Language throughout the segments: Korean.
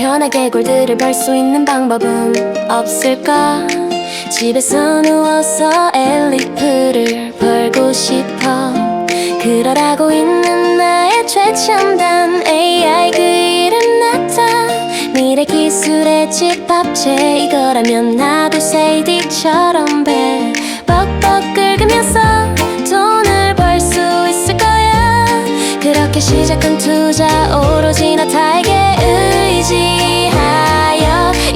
편하게 골드를 벌 수 있는 방법은 없을까? 집에서 누워서 엘리프를 벌고 싶어. 그러라고 있는 나의 최첨단 AI 그 이름 나타. 미래 기술의 집합체 이거라면 나도 세이디처럼 배 벅벅 긁으면서 돈을 벌 수 있을 거야. 그렇게 시작한 투자 오로지 나 타에게 의지하여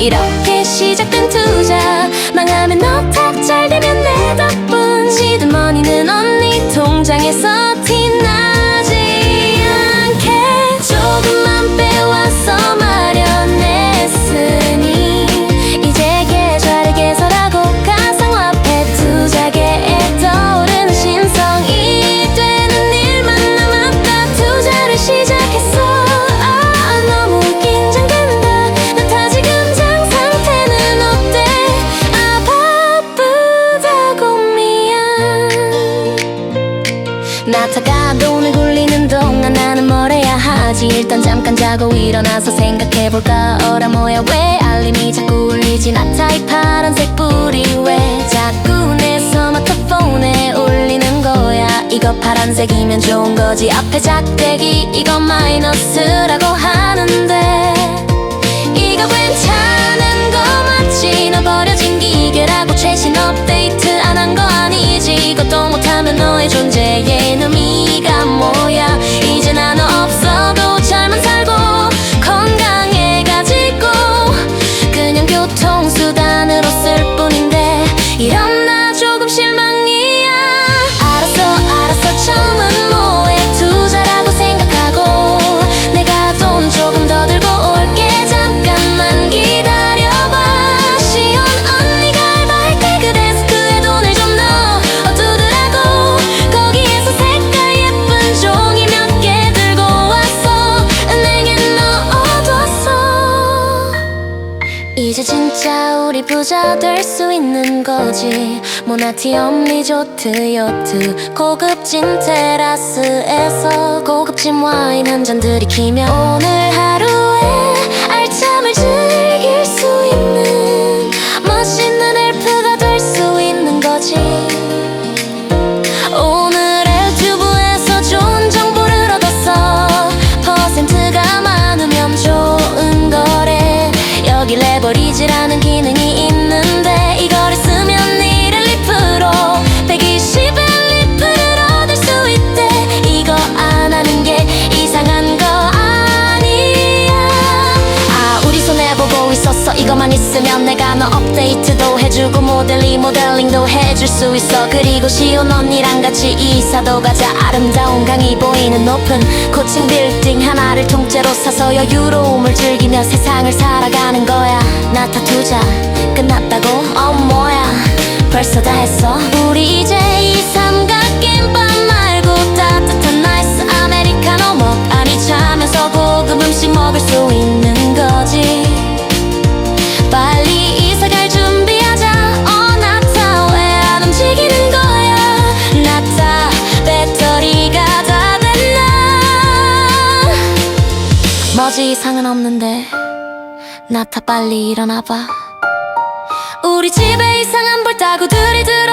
이렇게 시작된 투자 일단 잠깐 자고 일어나서 생각해볼까? 어라 뭐야 왜 알림이 자꾸 울리지? 나타의 파란색 불이 왜 자꾸 내 스마트폰에 울리는 거야? 이거 파란색이면 좋은 거지. 앞에 작대기 이거 마이너스라고 하는데. 이거 괜찮 우리 부자 될 수 있는 거지. 모나티 엄 리조트 요트. 고급진 테라스에서 고급진 와인 한 잔 들이키며 오늘 하루에 알참을 즐 이것만 있으면 내가 너 업데이트도 해주고 모델 리모델링도 해줄 수 있어. 그리고 시온 언니랑 같이 이사도 가자. 아름다운 강이 보이는 높은 고층 빌딩 하나를 통째로 사서 여유로움을 즐기며 세상을 살아가는 거야. 나타 투자 끝났다고? 어 뭐야? 벌써 다 했어? 우리 이제 이 삼각김밥 말고 따뜻한 나이스 아메리카노 먹 아니 자면서 고급 음식 먹을 수 있는 뭐지 이상은 없는데 나타 빨리 일어나봐. 우리 집에 이상한 볼따구들이 들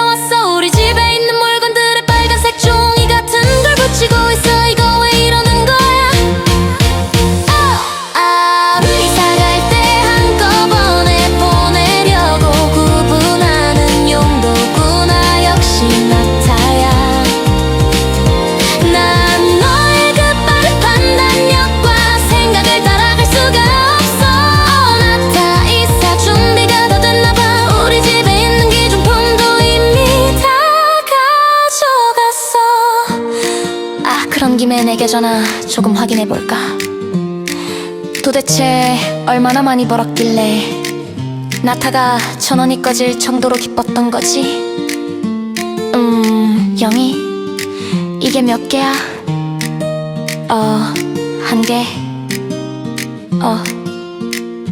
내 계좌나 조금 확인해볼까 도대체 얼마나 많이 벌었길래 나타가 천 원이 꺼질 정도로 기뻤던 거지 음 영희 이게 몇 개야? 어, 한 개. 어,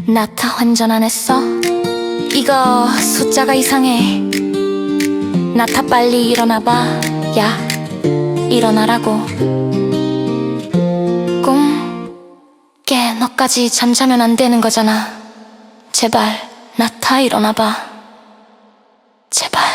나타 환전 안 했어? 이거 숫자가 이상해. 나타 빨리 일어나봐. 야, 일어나라고. 밤까지 잠자면 안 되는 거잖아. 제발, 나타 일어나봐. 제발.